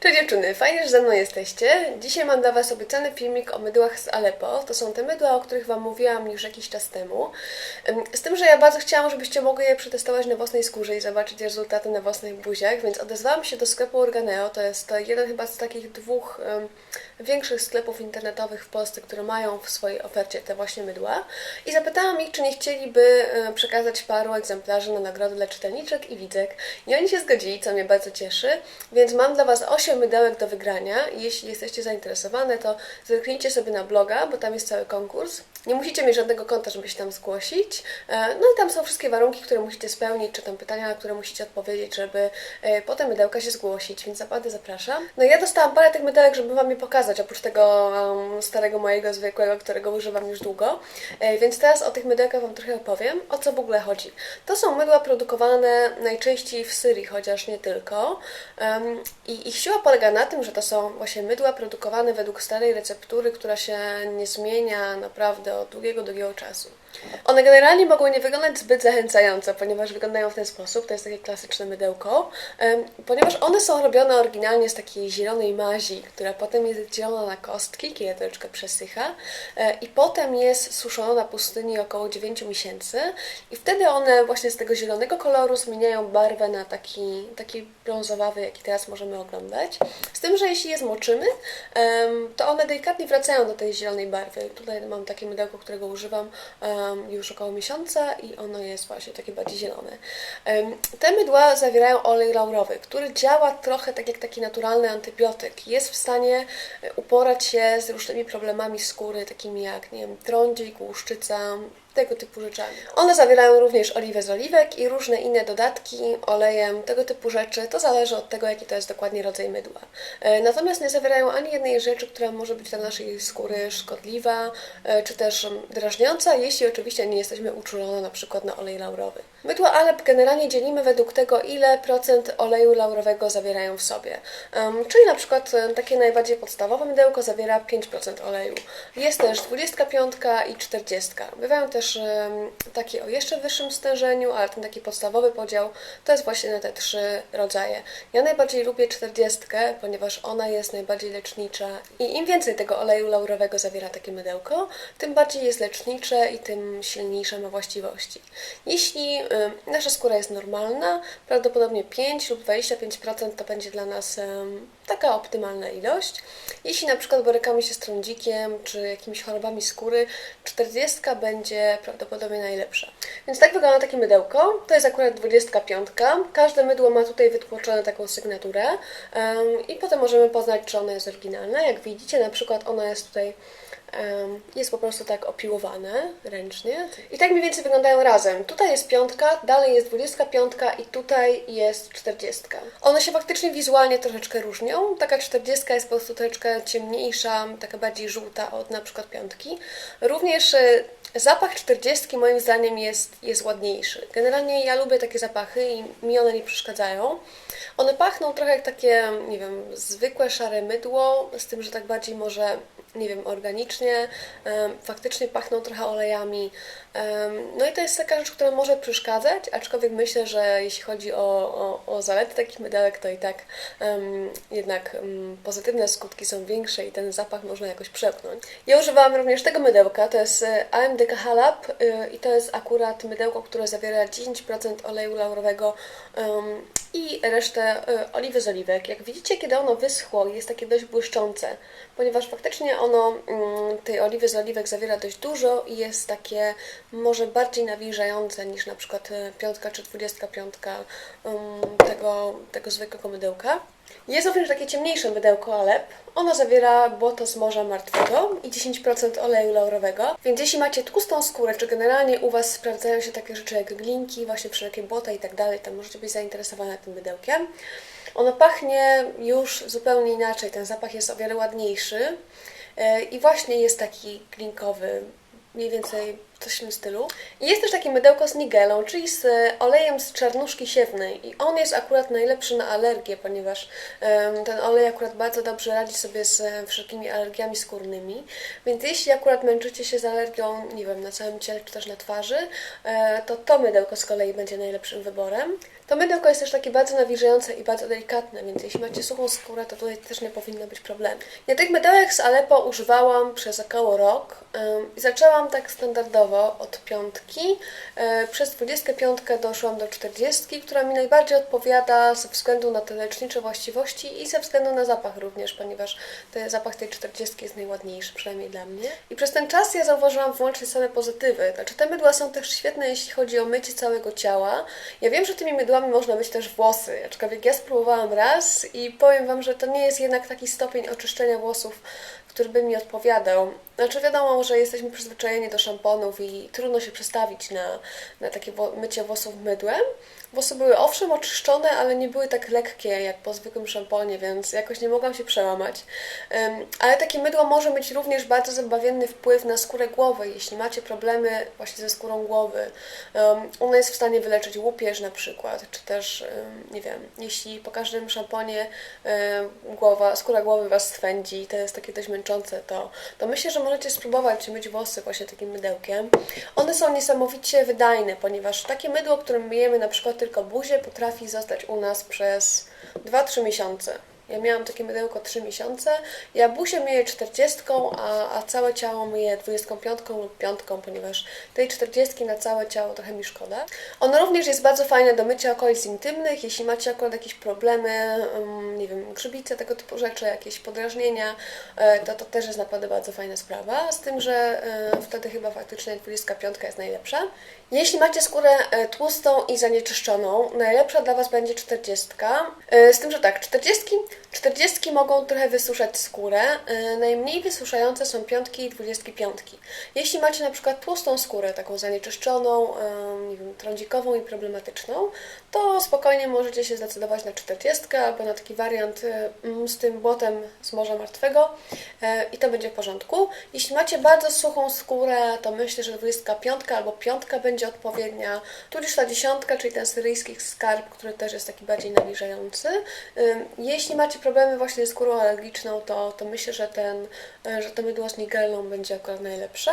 Cześć dziewczyny, fajnie, że ze mną jesteście. Dzisiaj mam dla Was obiecany filmik o mydłach z Aleppo. To są te mydła, o których Wam mówiłam już jakiś czas temu. Z tym, że ja bardzo chciałam, żebyście mogli je przetestować na własnej skórze i zobaczyć rezultaty na własnych buziach, więc odezwałam się do sklepu Organeo. To jest jeden chyba z takich dwóch ym, większych sklepów internetowych w Polsce, które mają w swojej ofercie te właśnie mydła. I zapytałam ich, czy nie chcieliby y, przekazać paru egzemplarzy na nagrody dla czytelniczek i widzek. I oni się zgodzili, co mnie bardzo cieszy. Więc mam dla Was 8 mydełek do wygrania. Jeśli jesteście zainteresowane, to zerknijcie sobie na bloga, bo tam jest cały konkurs. Nie musicie mieć żadnego konta, żeby się tam zgłosić. E, No i tam są wszystkie warunki, które musicie spełnić, czy tam pytania, na które musicie odpowiedzieć, żeby e, po te mydełka się zgłosić, więc naprawdę zapraszam. No ja dostałam parę tych mydełek, żeby Wam je pokazać, oprócz tego um, starego mojego zwykłego, którego używam już długo. E, Więc teraz o tych mydełkach Wam trochę opowiem, o co w ogóle chodzi. To są mydła produkowane najczęściej w Syrii, chociaż nie tylko. I ich siła polega na tym, że to są właśnie mydła produkowane według starej receptury, która się nie zmienia naprawdę długiego, długiego czasu. One generalnie mogą nie wyglądać zbyt zachęcająco, ponieważ wyglądają w ten sposób, to jest takie klasyczne mydełko, ponieważ one są robione oryginalnie z takiej zielonej mazi, która potem jest dzielona na kostki, kiedy troszeczkę przesycha e, i potem jest suszona na pustyni około 9 miesięcy i wtedy one właśnie z tego zielonego koloru zmieniają barwę na taki, taki brązowawy, jaki teraz możemy oglądać. Z tym, że jeśli je zmoczymy, to one delikatnie wracają do tej zielonej barwy. Tutaj mam takie mydełko, którego używam już około miesiąca i ono jest właśnie takie bardziej zielone. Te mydła zawierają olej laurowy, który działa trochę tak jak taki naturalny antybiotyk. Jest w stanie e, uporać się z różnymi problemami skóry, takimi jak, nie wiem, trądzik, łuszczyca, tego typu rzeczami. One zawierają również oliwę z oliwek i różne inne dodatki olejem, tego typu rzeczy. To zależy od tego, jaki to jest dokładnie rodzaj mydła. E, Natomiast nie zawierają ani jednej rzeczy, która może być dla naszej skóry szkodliwa, e, czy też drażniąca, jeśli oczywiście nie jesteśmy uczulone na przykład na olej laurowy. Mydła Alep generalnie dzielimy według tego, ile procent oleju laurowego zawierają w sobie. Em, czyli na przykład takie najbardziej podstawowe mydełko zawiera 5% oleju. Jest też 25 i 40. Bywają też em, takie o jeszcze wyższym stężeniu, ale ten taki podstawowy podział to jest właśnie na te trzy rodzaje. Ja najbardziej lubię 40, ponieważ ona jest najbardziej lecznicza i im więcej tego oleju laurowego zawiera takie mydełko, tym bardziej jest lecznicze i tym silniejsze ma właściwości. Jeśli nasza skóra jest normalna, prawdopodobnie 5 lub 25% to będzie dla nas taka optymalna ilość. Jeśli na przykład borykamy się z trądzikiem czy jakimiś chorobami skóry, 40 będzie prawdopodobnie najlepsza. Więc tak wygląda takie mydełko. To jest akurat 25. Każde mydło ma tutaj wytłoczone taką sygnaturę i potem możemy poznać, czy ono jest oryginalne. Jak widzicie, na przykład ono jest tutaj jest po prostu tak opiłowane ręcznie. I tak mniej więcej wyglądają razem. Tutaj jest piątka, dalej jest 25 i tutaj jest 40. One się faktycznie wizualnie troszeczkę różnią. Taka 40 jest po prostu troszeczkę ciemniejsza, taka bardziej żółta od na przykład piątki. Również e, zapach 40 moim zdaniem jest, jest ładniejszy. Generalnie ja lubię takie zapachy i mi one nie przeszkadzają. One pachną trochę jak takie, nie wiem, zwykłe szare mydło, z tym, że tak bardziej może nie wiem, organicznie, faktycznie pachną trochę olejami. No i to jest taka rzecz, która może przeszkadzać, aczkolwiek myślę, że jeśli chodzi o, o, o zalety takich mydełek, to i tak jednak pozytywne skutki są większe i ten zapach można jakoś przepchnąć. Ja używałam również tego mydełka, to jest e, AMD Halab y, i to jest akurat mydełko, które zawiera 10% oleju laurowego i resztę y, oliwy z oliwek. Jak widzicie, kiedy ono wyschło, jest takie dość błyszczące, ponieważ faktycznie ono mm, tej oliwy z oliwek zawiera dość dużo i jest takie może bardziej nawilżające niż na przykład y, piątka czy dwudziestka piątka ym, tego, tego zwykłego mydełka. Jest również takie ciemniejsze mydełko Alep. Ono zawiera błoto z Morza Martwego i 10% oleju laurowego. Więc jeśli macie tłustą skórę, czy generalnie u Was sprawdzają się takie rzeczy jak glinki, właśnie wszelkie błota i tak dalej, to możecie być zainteresowane tym mydełkiem. Ono pachnie już zupełnie inaczej. Ten zapach jest o wiele ładniejszy. E, I właśnie jest taki glinkowy, mniej więcej coś w tym stylu. I jest też takie mydełko z nigelą, czyli z e, olejem z czarnuszki siewnej. I on jest akurat najlepszy na alergię, ponieważ em, ten olej akurat bardzo dobrze radzi sobie z e, wszelkimi alergiami skórnymi. Więc jeśli akurat męczycie się z alergią, nie wiem, na całym ciele czy też na twarzy, e, to to mydełko z kolei będzie najlepszym wyborem. To mydełko jest też takie bardzo nawilżające i bardzo delikatne, więc jeśli macie suchą skórę, to tutaj też nie powinno być problemu. Ja tych mydełek z Aleppo używałam przez około rok ym, i zaczęłam tak standardowo od piątki. Yy, przez 25 doszłam do 40, która mi najbardziej odpowiada ze względu na te lecznicze właściwości i ze względu na zapach również, ponieważ ten zapach tej 40 jest najładniejszy, przynajmniej dla mnie. I przez ten czas ja zauważyłam wyłącznie same pozytywy. Znaczy te mydła są też świetne, jeśli chodzi o mycie całego ciała. Ja wiem, że tymi mydłami można myć też włosy, aczkolwiek ja spróbowałam raz i powiem Wam, że to nie jest jednak taki stopień oczyszczenia włosów, który by mi odpowiadał. Znaczy wiadomo, że jesteśmy przyzwyczajeni do szamponów i trudno się przestawić na, na takie mycie włosów mydłem. Włosy były owszem oczyszczone, ale nie były tak lekkie jak po zwykłym szamponie, więc jakoś nie mogłam się przełamać. Ale takie mydło może mieć również bardzo zabawienny wpływ na skórę głowy. Jeśli macie problemy właśnie ze skórą głowy, ona jest w stanie wyleczyć łupież na przykład, czy też, nie wiem, jeśli po każdym szamponie głowa, skóra głowy Was swędzi, to jest takie dość męczące, to, to myślę, że możecie spróbować myć włosy właśnie takim mydełkiem. One są niesamowicie wydajne, ponieważ takie mydło, którym myjemy na przykład tylko buzię, potrafi zostać u nas przez 2-3 miesiące. Ja miałam takie mydełko 3 miesiące. Ja buzię myję 40, a, a całe ciało myję 25 lub 5, ponieważ tej 40 na całe ciało trochę mi szkoda. Ono również jest bardzo fajne do mycia okolic intymnych. Jeśli macie akurat jakieś problemy, um, nie wiem, grzybice, tego typu rzeczy, jakieś podrażnienia, e, to to też jest naprawdę bardzo fajna sprawa. Z tym, że e, wtedy chyba faktycznie 25 jest najlepsza. Jeśli macie skórę e, tłustą i zanieczyszczoną, najlepsza dla Was będzie 40. Z tym, że tak, 40 40 mogą trochę wysuszać skórę, yy, najmniej wysuszające są piątki i 25. Jeśli macie na przykład tłustą skórę, taką zanieczyszczoną, yy, nie wiem, trądzikową i problematyczną, to spokojnie możecie się zdecydować na 40 albo na taki wariant yy, z tym błotem z Morza Martwego i to będzie w porządku. Jeśli macie bardzo suchą skórę, to myślę, że 25 albo 5 będzie odpowiednia, tudzież ta dziesiątka, czyli ten syryjski skarb, który też jest taki bardziej nawilżający. Jeśli macie problemy właśnie z skórą alergiczną, to, to myślę, że, ten, e, że to mydło z nigelą będzie akurat najlepsze.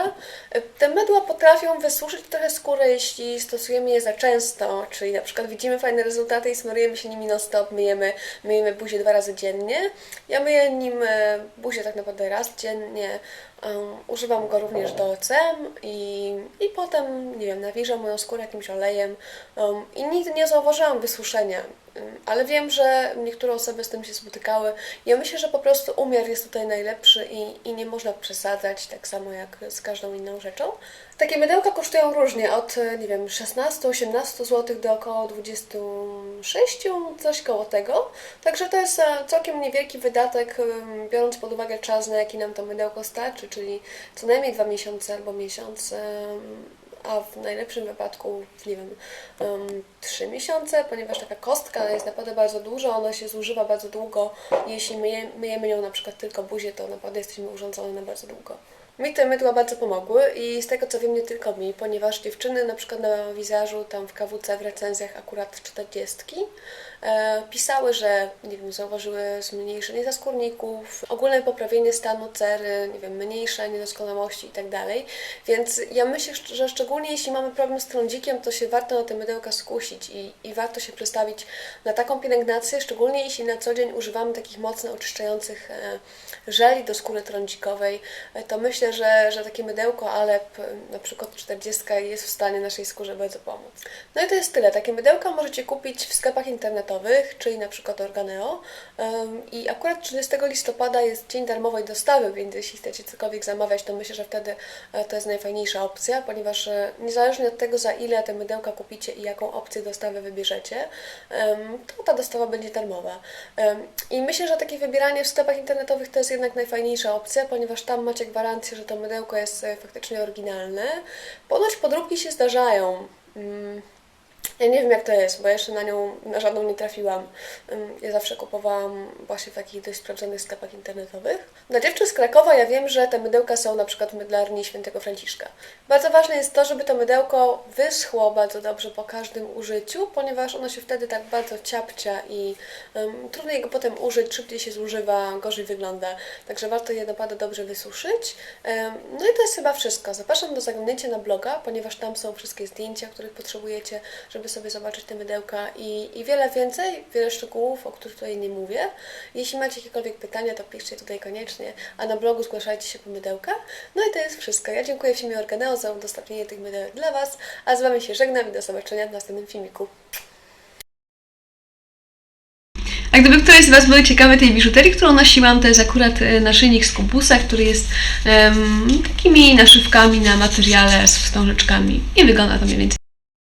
E, te mydła potrafią wysuszyć trochę skórę, jeśli stosujemy je za często, czyli na przykład widzimy fajne rezultaty i smarujemy się nimi non-stop, myjemy, myjemy buzię dwa razy dziennie. Ja myję nim e, buzię tak naprawdę raz dziennie, używam go również do OCM i, i potem, nie wiem, nawilżam moją skórę jakimś olejem um, i nigdy nie zauważyłam wysuszenia, um, ale wiem, że niektóre osoby z tym się spotykały. Ja myślę, że po prostu umiar jest tutaj najlepszy i, i nie można przesadzać, tak samo jak z każdą inną rzeczą. Takie mydełka kosztują różnie, od, nie wiem, 16-18 zł do około 26, coś koło tego. Także to jest e, całkiem niewielki wydatek, biorąc pod uwagę czas, na jaki nam to mydełko starczy, czyli co najmniej dwa miesiące albo miesiąc, a w najlepszym wypadku, nie wiem, trzy miesiące, ponieważ taka kostka jest naprawdę bardzo duża, ona się zużywa bardzo długo. Jeśli myje, myjemy nią na przykład tylko buzię, to naprawdę jesteśmy urządzone na bardzo długo. Mi te mydła bardzo pomogły i z tego co wiem nie tylko mi, ponieważ dziewczyny na przykład na wizażu tam w KWC w recenzjach akurat 40 e, pisały, że nie wiem, zauważyły zmniejszenie zaskórników, ogólne poprawienie stanu cery, nie wiem, mniejsze niedoskonałości itd. Tak Więc ja myślę, że szczególnie jeśli mamy problem z trądzikiem, to się warto na te mydełka skusić i, i warto się przestawić na taką pielęgnację, szczególnie jeśli na co dzień używamy takich mocno oczyszczających e, żeli do skóry trądzikowej, e, to myślę, myślę, że, że takie mydełko Alep, na przykład 40, jest w stanie naszej skórze bardzo pomóc. No i to jest tyle. Takie mydełka możecie kupić w sklepach internetowych, czyli na przykład Organeo. I akurat 30 listopada jest dzień darmowej dostawy, więc jeśli chcecie cokolwiek zamawiać, to myślę, że wtedy e, to jest najfajniejsza opcja, ponieważ e, niezależnie od tego, za ile te mydełka kupicie i jaką opcję dostawy wybierzecie, to ta dostawa będzie darmowa. I myślę, że takie wybieranie w sklepach internetowych to jest jednak najfajniejsza opcja, ponieważ tam macie gwarancję, że to mydełko jest e, faktycznie oryginalne. Ponoć podróbki się zdarzają. Ja nie wiem jak to jest, bo jeszcze na nią, na żadną nie trafiłam. Ja zawsze kupowałam właśnie w takich dość sprawdzonych sklepach internetowych. Dla dziewczyn z Krakowa ja wiem, że te mydełka są na przykład w mydlarni Świętego Franciszka. Bardzo ważne jest to, żeby to mydełko wyschło bardzo dobrze po każdym użyciu, ponieważ ono się wtedy tak bardzo ciapcia i um, trudno jego potem użyć, szybciej się zużywa, gorzej wygląda. Także warto je naprawdę dobrze wysuszyć. Um, no i to jest chyba wszystko. Zapraszam do zaglądnięcia na bloga, ponieważ tam są wszystkie zdjęcia, których potrzebujecie, żeby żeby sobie zobaczyć te mydełka i, i wiele więcej, wiele szczegółów, o których tutaj nie mówię. Jeśli macie jakiekolwiek pytania, to piszcie tutaj koniecznie, a na blogu zgłaszajcie się po mydełka. No i to jest wszystko. Ja dziękuję firmie Organeo za udostępnienie tych mydełek dla Was, a z Wami się żegnam i do zobaczenia w następnym filmiku. A gdyby ktoś z Was był ciekawy tej biżuterii, którą nosiłam, to jest akurat e, naszyjnik z kompusa, który jest em, takimi naszywkami na materiale z wstążeczkami i wygląda to mniej więcej